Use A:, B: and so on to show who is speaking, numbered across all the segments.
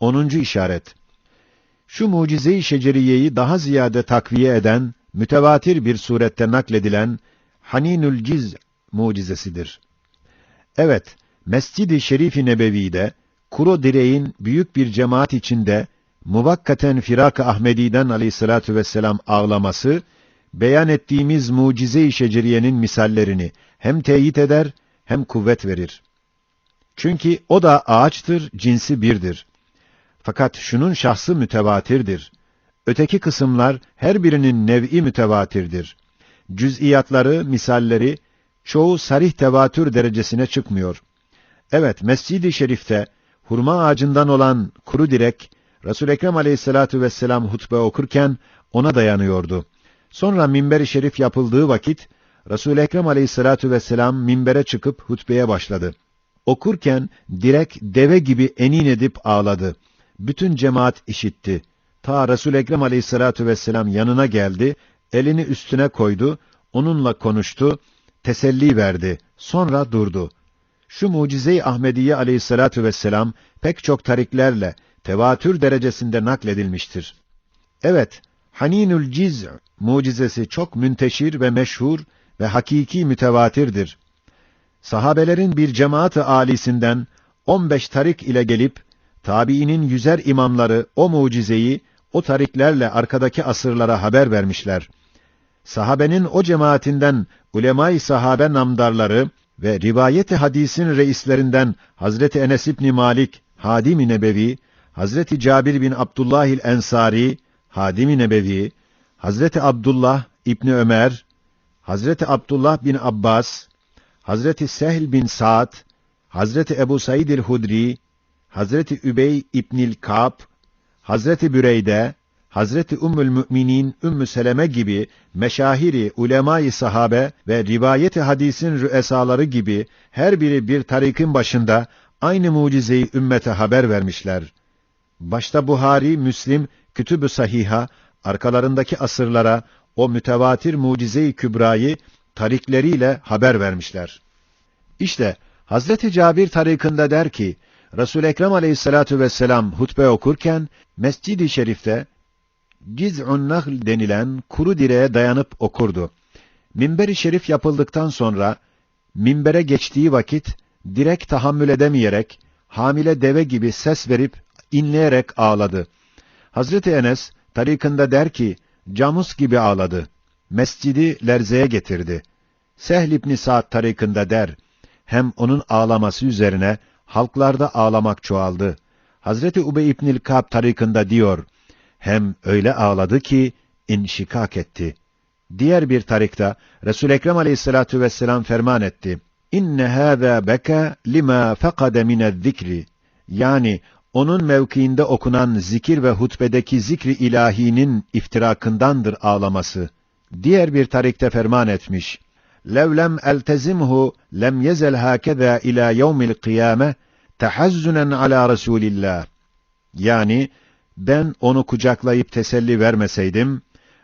A: 10. işaret. Şu mucize-i şeceriyeyi daha ziyade takviye eden, mütevatir bir surette nakledilen Haninül Ciz mucizesidir. Evet, Mescid-i Şerif-i Nebevi'de, kuru direğin büyük bir cemaat içinde, muvakkaten Firak-ı Ahmedi'den aleyhissalatu vesselam ağlaması, beyan ettiğimiz mucize-i şeceriyenin misallerini hem teyit eder, hem kuvvet verir. Çünkü o da ağaçtır, cinsi birdir. Fakat şunun şahsı mütevatirdir. Öteki kısımlar her birinin nev'i mütevatirdir. Cüz'iyatları, misalleri çoğu sarih tevatür derecesine çıkmıyor. Evet, Mescid-i Şerif'te hurma ağacından olan kuru direk Resul Ekrem Aleyhissalatu vesselam hutbe okurken ona dayanıyordu. Sonra minber-i şerif yapıldığı vakit Resul Ekrem Aleyhissalatu vesselam minbere çıkıp hutbeye başladı. Okurken direk deve gibi enin edip ağladı. Bütün cemaat işitti. Ta Resul Ekrem Aleyhissalatu vesselam yanına geldi, elini üstüne koydu, onunla konuştu, teselli verdi. Sonra durdu. Şu mucize-i Ahmediye Aleyhissalatu vesselam pek çok tariklerle tevatür derecesinde nakledilmiştir. Evet, Haninül Ciz mucizesi çok münteşir ve meşhur ve hakiki mütevatirdir. Sahabelerin bir cemaat-ı âlisinden 15 tarik ile gelip tabiinin yüzer imamları o mucizeyi o tariklerle arkadaki asırlara haber vermişler. Sahabenin o cemaatinden ulemay sahabe namdarları ve rivayeti hadisin reislerinden Hazreti Enes İbn Malik, Hadim-i Nebevi, Hazreti Cabir bin Abdullah el Ensari, Hadim-i Nebevi, Hazreti Abdullah İbni Ömer, Hazreti Abdullah bin Abbas, Hazreti Sehl bin Sa'd, Hazreti Ebu Said el-Hudri, Hazreti Übey İbnil Ka'b, Hazreti Büreyde, Hazreti Ümmül Müminin Ümmü Seleme gibi meşahiri ulemâ-i sahabe ve rivayeti hadisin rüesaları gibi her biri bir tarikin başında aynı mucizeyi ümmete haber vermişler. Başta Buhari, Müslim, Kütüb-ü Sahiha, arkalarındaki asırlara o mütevatir mucize-i kübrayı tarikleriyle haber vermişler. İşte Hazreti Cabir tarikında der ki, Resul Ekrem Aleyhissalatu vesselam hutbe okurken Mescid-i Şerif'te Ciz'un Nahl denilen kuru direğe dayanıp okurdu. Minber-i Şerif yapıldıktan sonra minbere geçtiği vakit direk tahammül edemeyerek hamile deve gibi ses verip inleyerek ağladı. Hazreti Enes tarikında der ki camus gibi ağladı. Mescidi lerzeye getirdi. Sehl ibn Sa'd tarikında der hem onun ağlaması üzerine halklarda ağlamak çoğaldı. Hazreti Ubey İbnül Kab tarikında diyor, hem öyle ağladı ki inşikak etti. Diğer bir tarikta Resul Ekrem Aleyhissalatu vesselam ferman etti. İnne hâzâ beka lima fekade minez-zikri. Yani onun mevkiinde okunan zikir ve hutbedeki zikri ilahinin iftirakındandır ağlaması. Diğer bir tarikte ferman etmiş lev lem eltezimhu lem yezel hakeza ila yevmil kıyame tehazzunen ala Resulillah. Yani ben onu kucaklayıp teselli vermeseydim,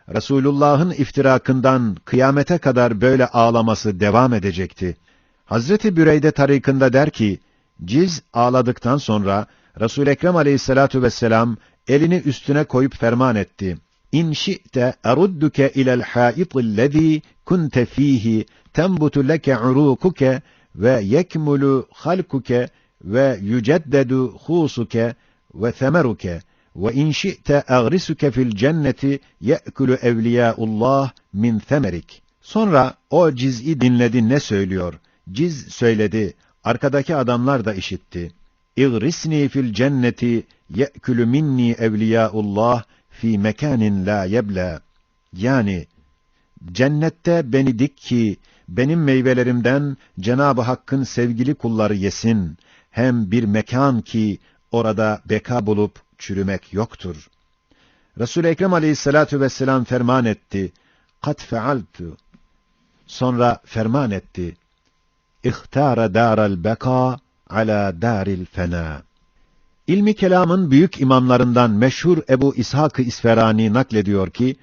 A: Resulullah'ın iftirakından kıyamete kadar böyle ağlaması devam edecekti. Hazreti Büreyde tarikında der ki, Ciz ağladıktan sonra Resul Ekrem Aleyhissalatu vesselam elini üstüne koyup ferman etti. İlel hâitillezî kunte fîhî tenbutu leke urûkuke ve yekmulu halkuke ve yüceddedu husuke ve semeruke ve in şi'te agrisuke fil cenneti ye'kulu evliyaullah min semerik. Sonra o ciz'i dinledi ne söylüyor? Ciz söyledi. Arkadaki adamlar da işitti. İgrisni fil cenneti ye'kulu minni evliyaullah fi mekanin la yebla. Yani cennette beni dik ki benim meyvelerimden Cenab-ı Hakk'ın sevgili kulları yesin. Hem bir mekan ki orada beka bulup çürümek yoktur. Resul-i Ekrem aleyhissalatu vesselam ferman etti. Kat fealtu. Sonra ferman etti. İhtara daral beka ala daril fena. İlmi kelamın büyük imamlarından meşhur Ebu İshak-ı İsferani naklediyor ki,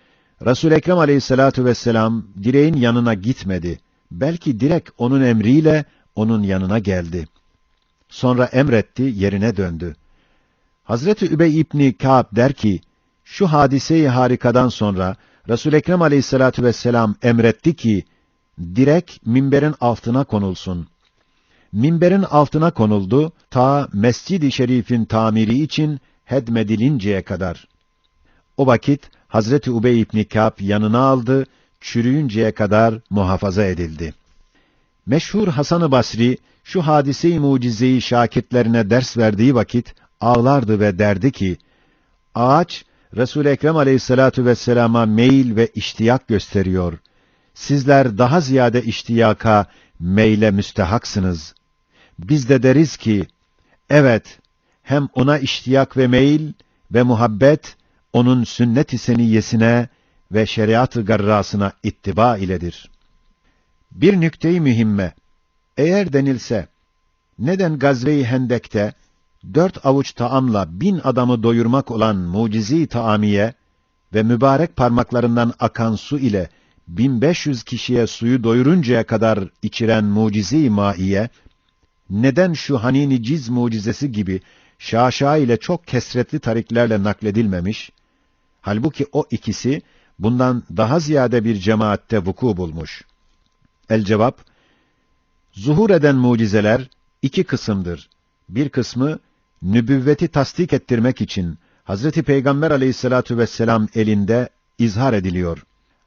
A: Resul Ekrem Aleyhissalatu vesselam direğin yanına gitmedi. Belki direk onun emriyle onun yanına geldi. Sonra emretti, yerine döndü. Hazreti Übey İbni Ka'b der ki, şu hadiseyi harikadan sonra Resul Ekrem Aleyhissalatu vesselam emretti ki direk minberin altına konulsun. Minberin altına konuldu ta Mescid-i Şerif'in tamiri için hedmedilinceye kadar. O vakit Hazreti Ubey İbni Ka'b yanına aldı, çürüyünceye kadar muhafaza edildi. Meşhur Hasan-ı Basri şu hadise-i mucizeyi şakirtlerine ders verdiği vakit ağlardı ve derdi ki: Ağaç Resul Ekrem Aleyhissalatu vesselama meyil ve iştiyak gösteriyor. Sizler daha ziyade iştiyaka, meyle müstehaksınız. Biz de deriz ki, evet, hem ona iştiyak ve meyil ve muhabbet, onun sünnet-i seniyyesine ve şeriat-ı garrasına ittiba iledir. Bir nükte-i mühimme, eğer denilse, neden Gazve-i Hendek'te, dört avuç taamla bin adamı doyurmak olan mucizi taamiye ve mübarek parmaklarından akan su ile 1500 kişiye suyu doyuruncaya kadar içiren mucizi maiye, neden şu hanini ciz mucizesi gibi şaşa ile çok kesretli tariklerle nakledilmemiş, halbuki o ikisi bundan daha ziyade bir cemaatte vuku bulmuş. El cevap, zuhur eden mucizeler iki kısımdır. Bir kısmı, nübüvveti tasdik ettirmek için Hazreti Peygamber aleyhissalatu vesselam elinde izhar ediliyor.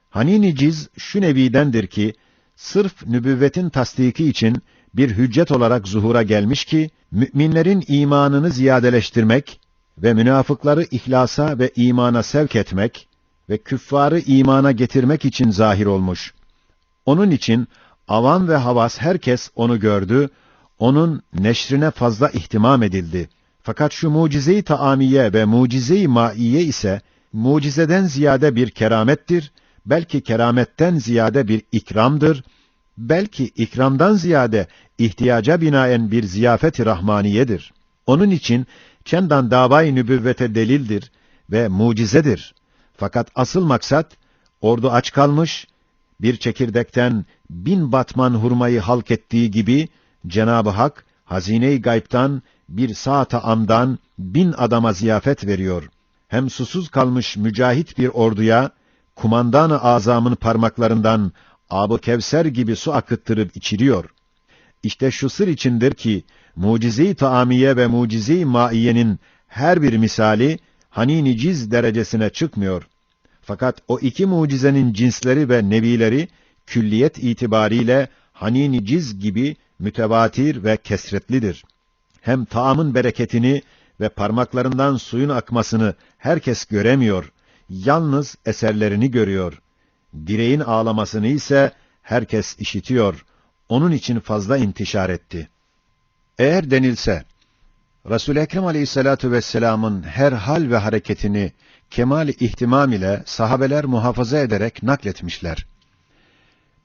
A: Hanini ciz şu nevidendir ki, sırf nübüvvetin tasdiki için bir hüccet olarak zuhura gelmiş ki, müminlerin imanını ziyadeleştirmek ve münafıkları ihlasa ve imana sevk etmek ve küffarı imana getirmek için zahir olmuş. Onun için avam ve havas herkes onu gördü, onun neşrine fazla ihtimam edildi. Fakat şu mucize-i taamiye ve mucize-i maiye ise mucizeden ziyade bir keramettir, belki kerametten ziyade bir ikramdır, belki ikramdan ziyade ihtiyaca binaen bir ziyafet-i rahmaniyedir. Onun için çendan davayı nübüvvete delildir ve mucizedir. Fakat asıl maksat, ordu aç kalmış, bir çekirdekten bin batman hurmayı halk ettiği gibi, Cenab-ı Hak, hazine-i gaybtan, bir saata amdan bin adama ziyafet veriyor. Hem susuz kalmış mücahit bir orduya, kumandan-ı azamın parmaklarından Abu Kevser gibi su akıttırıp içiriyor. İşte şu sır içindir ki, mucize-i taamiye ve mucize-i maiyenin her bir misali, hani niciz derecesine çıkmıyor. Fakat o iki mucizenin cinsleri ve nevileri, külliyet itibariyle hani niciz gibi mütevatir ve kesretlidir. Hem taamın bereketini ve parmaklarından suyun akmasını herkes göremiyor, yalnız eserlerini görüyor. Direğin ağlamasını ise herkes işitiyor, onun için fazla intişar etti. Eğer denilse, Resul-i Ekrem aleyhissalatu vesselamın her hal ve hareketini kemal ihtimam ile sahabeler muhafaza ederek nakletmişler.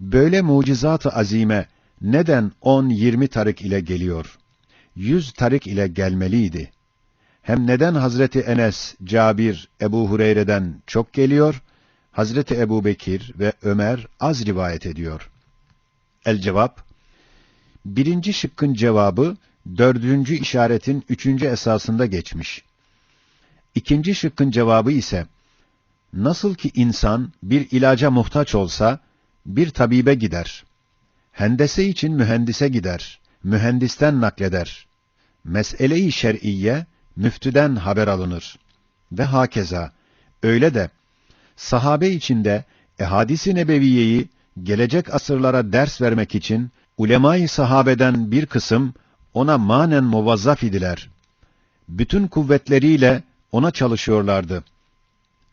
A: Böyle mucizat-ı azime neden 10-20 tarik ile geliyor? 100 tarik ile gelmeliydi. Hem neden Hazreti Enes, Cabir, Ebu Hureyre'den çok geliyor, Hazreti Ebu Bekir ve Ömer az rivayet ediyor. El cevap, birinci şıkkın cevabı, dördüncü işaretin üçüncü esasında geçmiş. İkinci şıkkın cevabı ise, nasıl ki insan bir ilaca muhtaç olsa, bir tabibe gider. Hendese için mühendise gider, mühendisten nakleder. Mesele-i şer'iyye, müftüden haber alınır. Ve hakeza, öyle de, sahabe içinde ehadis-i nebeviyeyi gelecek asırlara ders vermek için ulemayı sahabeden bir kısım ona manen muvazzaf idiler. Bütün kuvvetleriyle ona çalışıyorlardı.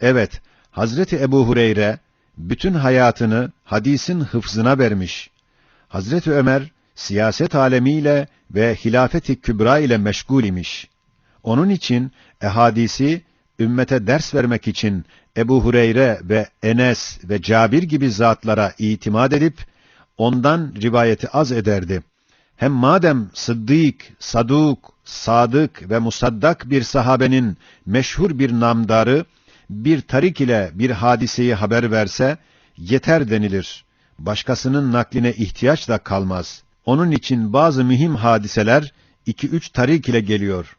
A: Evet, Hazreti Ebu Hureyre bütün hayatını hadisin hıfzına vermiş. Hazreti Ömer siyaset alemiyle ve hilafeti kübra ile meşgul imiş. Onun için ehadisi ümmete ders vermek için Ebu Hureyre ve Enes ve Cabir gibi zatlara itimat edip ondan rivayeti az ederdi. Hem madem Sıddık, Saduk, Sadık ve Musaddak bir sahabenin meşhur bir namdarı bir tarik ile bir hadiseyi haber verse yeter denilir. Başkasının nakline ihtiyaç da kalmaz. Onun için bazı mühim hadiseler iki üç tarik ile geliyor.